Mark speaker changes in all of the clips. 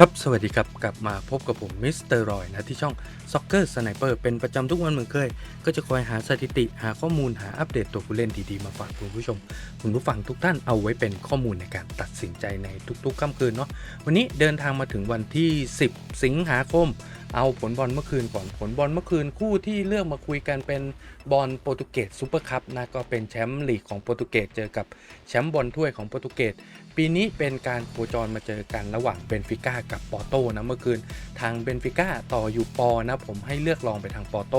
Speaker 1: ครับ สวัสดีครับ กลับมาพบกับผมมิสเตอร์รอยนะ ที่ช่อง Soccer Sniper เป็นประจำทุกวันเหมือนเคย ก็จะคอยหาสถิติหาข้อมูลหาอัปเดตตัวผู้เล่นดีๆ มาฝากคุณผู้ชม คุณผู้ฟังทุกท่านเอาไว้เป็นข้อมูลในการตัดสินใจในทุกๆค่ำคืนเนาะวันนี้เดินทางมาถึงวันที่ 10 สิงหาคม เอาผลบอลเมื่อคืนก่อนผลบอลเมื่อคืนคู่ที่เลือกมาคุยกันเป็นบอลโปรตุเกสซูเปอร์คัพนะก็เป็นแชมป์ลีกของโปรตุเกสเจอกับแชมป์บอลถ้วยของโปรตุเกสปีนี้เป็นการโคจรมาเจอกันระหว่างเบนฟิก้ากับปอร์โตนะเมื่อคืนทางเบนฟิก้าต่ออยู่ปอนะผมให้เลือกลองไปทางปอร์โต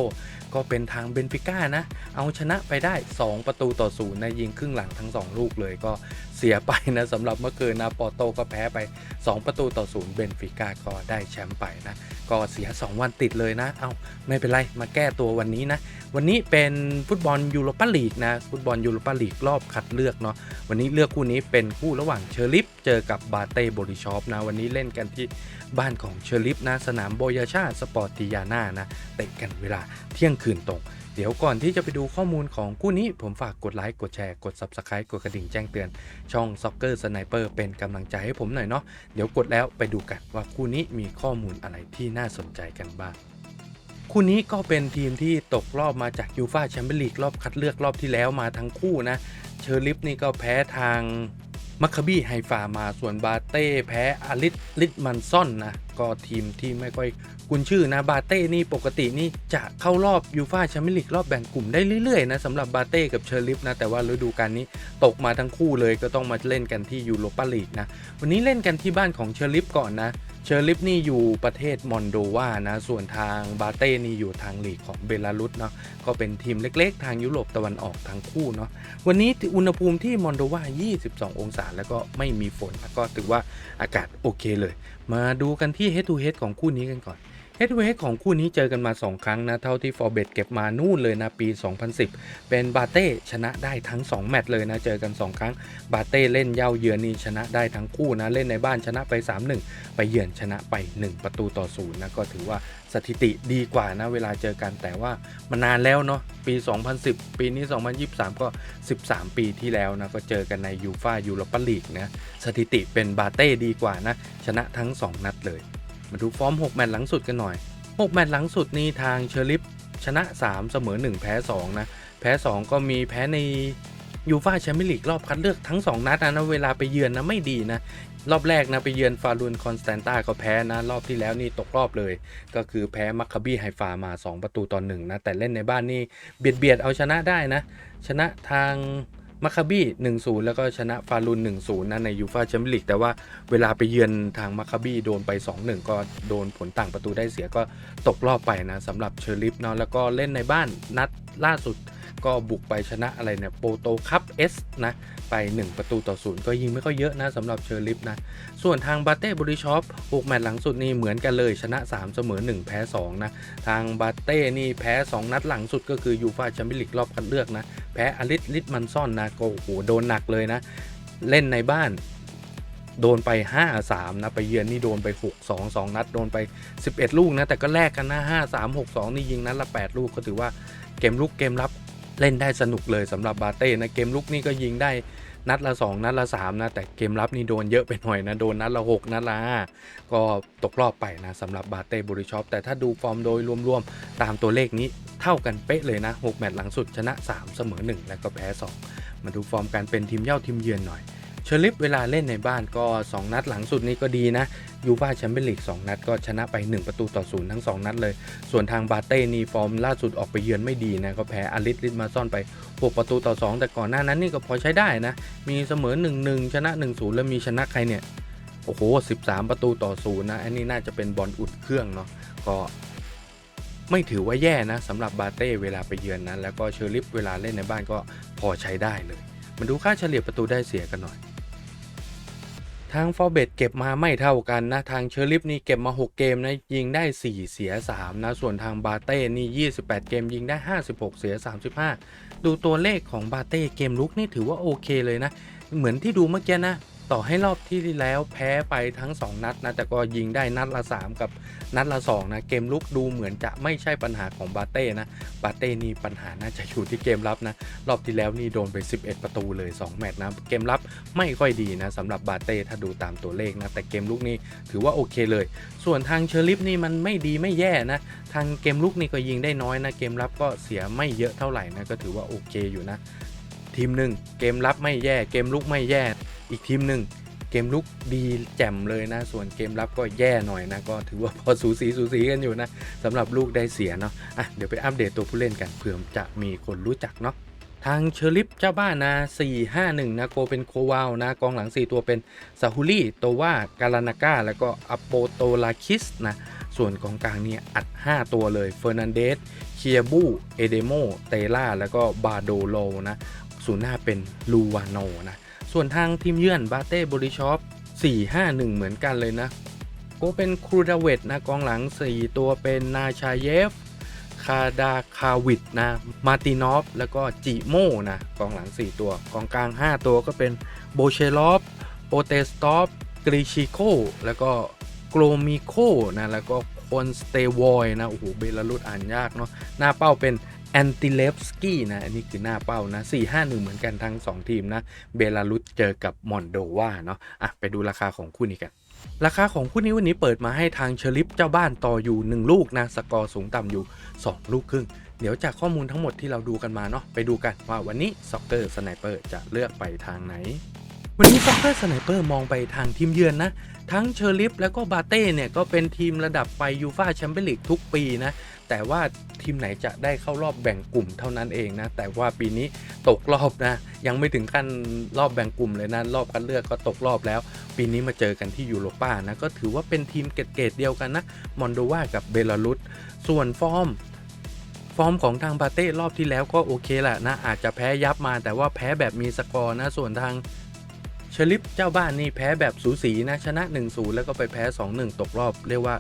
Speaker 1: ก็เป็นทางเบนฟิก้านะ เอาชนะไปได้ 2 ประตูต่อศูนย์นะยิงครึ่งหลังทั้ง 2 ลูกเลยก็เสียไปนะสำหรับเมื่อคืนนะปอร์โตก็แพ้ไป 2 ประตูต่อศูนย์เบนฟิก้าก็ได้แชมป์ไปนะ ก็เสีย 2 วันติดเลยนะ เอาไม่เป็นไรมาแก้ตัววันนี้นะ วันนี้เป็นฟุตบอลยูโรปาลีกนะ ฟุตบอลยูโรปาลีกรอบคัดเลือกเนาะ วันนี้เลือกคู่นี้เป็นคู่ระหว่างเชอริฟเจอกับบาเต้บริชอปนะ วันนี้เล่นกันที่บ้านของเชอริฟนะ สนามโบยาชาสปอร์ติยาน่านะ เตะกันเวลาเที่ยงคืนตรง เดี๋ยวก่อนที่จะไปดูข้อมูลของคู่นี้ ผมฝากกดไลค์กดแชร์กด Subscribe กดกระดิ่งแจ้งเตือน ช่อง Soccer Sniper เป็นกำลังใจให้ผมหน่อยเนาะเดี๋ยวกดแล้วไปดูกันว่าคู่นี้มีข้อมูลอะไรที่น่าสนใจกันบ้างคู่นี้ก็เป็นทีมที่ตกรอบมาจากยูฟาแชมเปี้ยนลีกรอบคัดเลือกรอบที่แล้วมาทั้งคู่นะเชอร์ลิฟนี่ก็แพ้ทาง มัคคาบี้ไฮฟามาส่วนบาเต้แพ้อาริสลิตมันซอนนะ ก็ทีมที่ไม่ค่อยคุ้นชื่อนะ บาเต้นี่ปกตินี่จะเข้ารอบยูฟาแชมเปี้ยนลีกรอบแบ่งกลุ่มได้เรื่อยๆนะสำหรับบาเต้กับเชอร์ลิฟนะ แต่ว่าฤดูกาลนี้ตกมาทั้งคู่เลยก็ต้องมาเล่นกันที่ยูโรปาลีกนะ วันนี้เล่นกันที่บ้านของเชอร์ลิฟก่อนนะ เชอร์ลิฟนี่อยู่ประเทศมอนโดวานะ ส่วนทางบาเต้นี่อยู่ทางลีกของเบลารุสเนาะ ก็เป็นทีมเล็กๆ ทางยุโรปตะวันออกทั้งคู่เนาะ วันนี้อุณหภูมิที่มอนโดวา 22 องศา แล้วก็ไม่มีฝนแล้วก็ถือว่าอากาศโอเคเลย มาดูกันที่ head to head ของคู่นี้กันก่อน head to head ของคู่นี้เจอกันมา 2 ครั้งนะ เท่าที่ฟอร์เบตเก็บมานู่นเลยนะ ปี 2010 เป็นบาเต้ชนะได้ทั้ง 2 แมตช์เลยนะ เจอกัน 2 ครั้ง บาเต้เล่นเย่าเยือนนี่ชนะได้ทั้งคู่นะ เล่นในบ้านชนะไป 3-1 ไปเยือนชนะไป 1 ประตูต่อศูนย์นะก็ถือว่าสถิติดีกว่านะเวลาเจอกันแต่ว่ามันนานแล้วเนาะปี 2010 ปีนี้ 2023 ก็ 13 ปีที่แล้วนะก็เจอกันในยูฟายูโรปาลีกนะสถิติเป็นบาเต้ดีกว่านะชนะทั้ง 2 นัดเลย มาดูฟอร์ม 6 แมตช์หลังสุดกันหน่อย 6 แมตช์หลังสุดนี่ทางเชอริฟชนะ 3 เสมอ 1 แพ้ 2 นะ แพ้ 2 ก็มีแพ้ในยูฟาแชมเปี้ยนลีกรอบคัดเลือกทั้ง 2 นัดนะนะเวลาไปเยือนนะไม่ดีนะ รอบแรกนะไปเยือนฟารุนคอนสแตนตาก็แพ้นะ รอบที่แล้วนี่ตกรอบเลย ก็คือแพ้มัคคาบี้ไฮฟามา 2 ประตูต่อหนึ่งนะ แต่เล่นในบ้านนี่เบียดเบียดเอาชนะได้นะ ชนะทาง มาคคาบี้1-0แล้วก็ชนะฟารุน1-0นะในยูฟาแชมเปี้ยนลีกแต่ว่าเวลาไปเยือนทางมาคาบี้โดนไป 2-1 ก็โดนผลต่างประตูได้เสียก็ตกรอบไปนะสำหรับเชอริฟเนาะแล้วก็เล่นในบ้านนัดล่าสุดก็บุกไปชนะอะไรเนี่ยโปโตคัพเอสนะ ไป 1 ประตูต่อศูนย์ก็ยิงไม่ค่อยเยอะนะสำหรับเชอร์ลิฟนะ ส่วนทางบาเต้บริชอป6แมตช์หลังสุดนี่เหมือนกันเลยชนะ 3 เสมอ 1 แพ้ 2 นะ ทางบาเต้นี่แพ้ 2 นัดหลังสุดก็คือยูฟาแชมเปี้ยนลีกรอบคัดเลือกนะ แพ้อลิสลิตมันซ่อนนะก็โอ้โหโดนหนักเลยนะ เล่นในบ้านโดนไป 5-3 นะ ไปเยือนนี่โดนไป 6-2 2 นัด โดนไป 11 ลูกนะ แต่ก็แลกกันนะ 5-3 6-2 นี่ยิงนัดละ 8 ลูกก็ถือว่าเกมลุกเกมรับ เล่นได้สนุกเลยสำหรับบาเต้นะเกมลุกนี่ก็ยิงได้นัดละ 2 นัดละ 3 นะ แต่เกมรับนี่โดนเยอะไปหน่อยนะ โดนนัดละ 6 นัดละ 5 ก็ตกรอบไปนะสำหรับบาเต้บริชอป แต่ถ้าดูฟอร์มโดยรวมๆ ตามตัวเลขนี้เท่ากันเป๊ะเลยนะ 6 แมตช์หลังสุดชนะ 3 เสมอ 1 แล้วก็แพ้ 2 มาดูฟอร์มการเป็นทีมเย่าทีมเยือนหน่อย เชอริฟเวลาเล่นในบ้านก็ 2 นัดหลังสุดนี้ก็ดีนะยูฟาแชมเปี้ยนลีก2นัดก็ชนะไป 1 ประตูต่อศูนย์ทั้ง 2 นัดเลย ส่วนทางบาเต้นี่ฟอร์มล่าสุดออกไปเยือนไม่ดีนะ ก็แพ้อาริสลิตมาซ่อนไป 6 ประตูต่อ 2 แต่ก่อนหน้านั้นนี่ก็พอใช้ได้นะ มีเสมอ 1-1 ชนะ 1-0 แล้วมีชนะใครเนี่ย โอ้โห 13 ประตูต่อศูนย์นะ อันนี้น่าจะเป็นบอลอุ่นเครื่องเนาะก็ไม่ถือว่าแย่นะสำหรับบาเต้เวลาไปเยือนนะแล้วก็เชอริฟเวลาเล่นในบ้านก็พอใช้ได้เลย มาดูค่าเฉลี่ยประตูได้เสียกันหน่อย ทางฟอร์เบตเก็บมาไม่เท่ากันนะ ทางเชอริฟนี่เก็บมา 6 เกมนะ ยิงได้ 4 เสีย 3 นะ ส่วนทางบาเต้นี่ 28 เกมยิงได้ 56 เสีย 35 ดูตัวเลขของบาเต้เกมลุกนี่ถือว่าโอเคเลยนะ เหมือนที่ดูเมื่อกี้นะ ต่อให้รอบที่แล้วแพ้ไปทั้ง 2 นัดนะแต่ก็ยิงได้นัดละ 3 กับนัดละ2นะเกมลุกดูเหมือนจะไม่ใช่ปัญหาของบาเต้นะบาเต้นี่ปัญหาน่าจะอยู่ที่เกมรับนะรอบที่แล้วนี่โดนไป 11 ประตูเลย 2 แมตช์นะเกมรับไม่ค่อยดีนะสำหรับบาเต้ถ้าดูตามตัวเลขนะแต่เกมลุกนี่ถือว่าโอเคเลย ส่วนทางเชอริฟนี่มันไม่ดีไม่แย่นะทางเกมลุกนี่ก็ยิงได้น้อยนะเกมรับก็เสียไม่เยอะเท่าไหร่นะก็ถือว่าโอเคอยู่นะทีมหนึ่งเกมรับไม่แย่เกมลุกไม่แย่ อีกทีมหนึ่งเกมลุกดีแจ่มเลยนะ ส่วนเกมรับก็แย่หน่อยนะ ก็ถือว่าพอสูสีสูสีกันอยู่นะสำหรับลูกได้เสียเนาะอะเดี๋ยวไปอัปเดตตัวผู้เล่นกันเผื่อจะมีคนรู้จักเนาะทางเชอริฟเจ้าบ้านนะ 451 นะโกเป็นโควาวนะ กองหลัง 4 ตัวเป็นซาฮูลี่โตว่าการานาก้า แล้วก็อโปโตลาคิสนะ ส่วนกองกลางเนี่ยอัด 5 ตัวเลย เฟอร์นันเดส เคียบู เอเดโม เตล่า แล้วก็บาโดโลนะ ศูนย์หน้าเป็นลูวานโนนะ ส่วนทางทีมเยือนบาเต้บริชอป451 เหมือนกันเลยนะ ก็เป็นครูดาเวตนะกองหลัง 4 ตัวเป็นนาชาเยฟ คาดาคาวิดนะมาตินอฟ แล้วก็จิโมนะกองหลัง 4 ตัว กองกลาง 5 ตัวก็เป็นโบเชลอฟโปเตสตอฟกริชิโคแล้วก็โกลมิโคนะแล้วก็คนสเตวอยนะโอ้โหเบลารุสอ่านยากเนาะหน้าเป้าเป็น แอนติเลฟสกี้นะ อันนี้คือหน้าเป้านะ 4-5-1 เหมือนกันทั้ง 2 ทีมนะ เบลารุสเจอกับมอนโดวาเนาะอะไปดูราคาของคู่นี้กันราคาของคู่นี้วันนี้เปิดมาให้ทางเชลิปเจ้าบ้านต่ออยู่ 1 ลูกนะ สกอร์สูงต่ำอยู่ 2 ลูกครึ่ง เดี๋ยวจากข้อมูลทั้งหมดที่เราดูกันมาเนาะไปดูกันว่าวันนี้ซ็อกเกอร์สไนเปอร์จะเลือกไปทางไหน วันนี้ซ็อกเกอร์สไนเปอร์มองไปทางทีมเยือนนะ ทั้งเชอริฟแล้วก็บาเต้เนี่ยก็เป็นทีมระดับไปยูฟาแชมเปี้ยนลีกทุกปีนะ แต่ว่าทีมไหนจะได้เข้ารอบแบ่งกลุ่มเท่านั้นเองนะ แต่ว่าปีนี้ตกรอบนะ ยังไม่ถึงขั้นรอบแบ่งกลุ่มเลยนะ รอบคัดเลือกก็ตกรอบแล้ว ปีนี้มาเจอกันที่ยูโรป้านะ ก็ถือว่าเป็นทีมเกรดเดียวกันนะ มอนโดวากับเบลารุส ส่วนฟอร์มฟอร์มของทางบาเต้รอบที่แล้วก็โอเคแหละนะ อาจจะแพ้ยับมาแต่ว่าแพ้แบบมีสกอร์นะ ส่วนทาง ชลิปเจ้าบ้านนี่แพ้แบบสูสีนะชนะ 1-0 แล้วก็ไปแพ้ 2-1 ตกรอบ เรียกว่า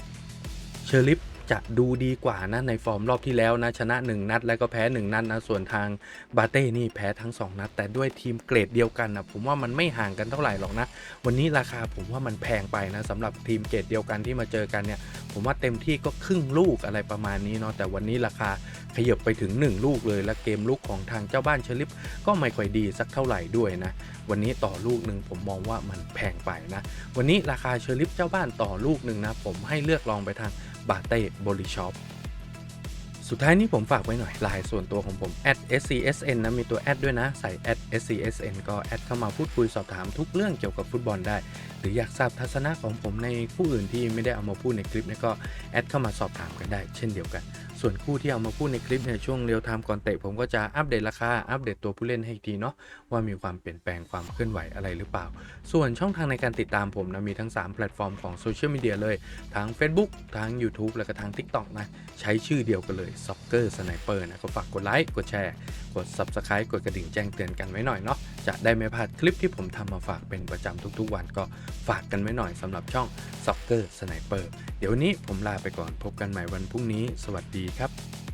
Speaker 1: เชลิป จะดูดีกว่านะในฟอร์มรอบที่แล้วนะชนะ 1 นัด แล้วก็แพ้ 1 นัดนะส่วนทางบาเต้นี่แพ้ทั้ง 2 นัด แต่ด้วยทีมเกรดเดียวกันนะผมว่ามันไม่ห่างกันเท่าไหร่หรอกนะ วันนี้ราคาผมว่ามันแพงไปนะสำหรับทีมเกรดเดียวกันที่มาเจอกันเนี่ยผมว่าเต็มที่ก็ครึ่งลูกอะไรประมาณนี้เนาะแต่วันนี้ราคาขยับไปถึง 1 ลูกเลย และเกมลูกของทางเจ้าบ้านเชลิปก็ไม่ค่อยดีสักเท่าไหร่ด้วยนะวันนี้ต่อลูกหนึ่งผมมองว่ามันแพงไปนะวันนี้ราคาเชอริฟเจ้าบ้านต่อลูกหนึ่งนะผมให้เลือกลองไปทาง บาเต้บริช็อป สุดท้ายนี้ผมฝากไว้หน่อยไลน์ส่วนตัวของผม @scsn นะมีตัวแอดด้วยนะ ใส่ @scsn ก็แอดเข้ามาพูดคุยสอบถามทุกเรื่องเกี่ยวกับฟุตบอลได้ หรืออยากทราบทัศนะของผมในคู่อื่นที่ไม่ได้เอามาพูดในคลิปเนี้ก็แอดเข้ามาสอบถามกันได้ เช่นเดียวกัน ส่วนคู่ที่เอามาพูดในคลิปในช่วงเรียวไทม์ก่อนเตะผมก็จะอัปเดตราคาอัปเดตตัวผู้เล่นให้ทีเนาะว่ามีความเปลี่ยนแปลงความเคลื่อนไหวอะไรหรือเปล่า ส่วนช่องทางในการติดตามผมนะมีทั้ง 3 แพลตฟอร์มของโซเชียลมีเดียเลยทั้ง Facebook ทั้ง YouTube แล้วก็ทาง TikTok นะใช้ชื่อเดียวกันเลย Soccer Sniper นะก็ฝากกดไลค์กดแชร์ กด Subscribe กดกระดิ่งแจ้งเตือนกันไว้หน่อยเนาะจะได้ไม่พลาดคลิปที่ผมทำมาฝากเป็นประจำทุกๆวันก็ฝากกันไว้หน่อยสำหรับช่อง Soccer Sniper เดี๋ยววันนี้ผมลาไปก่อนพบกันใหม่วันพรุ่งนี้ สวัสดีครับ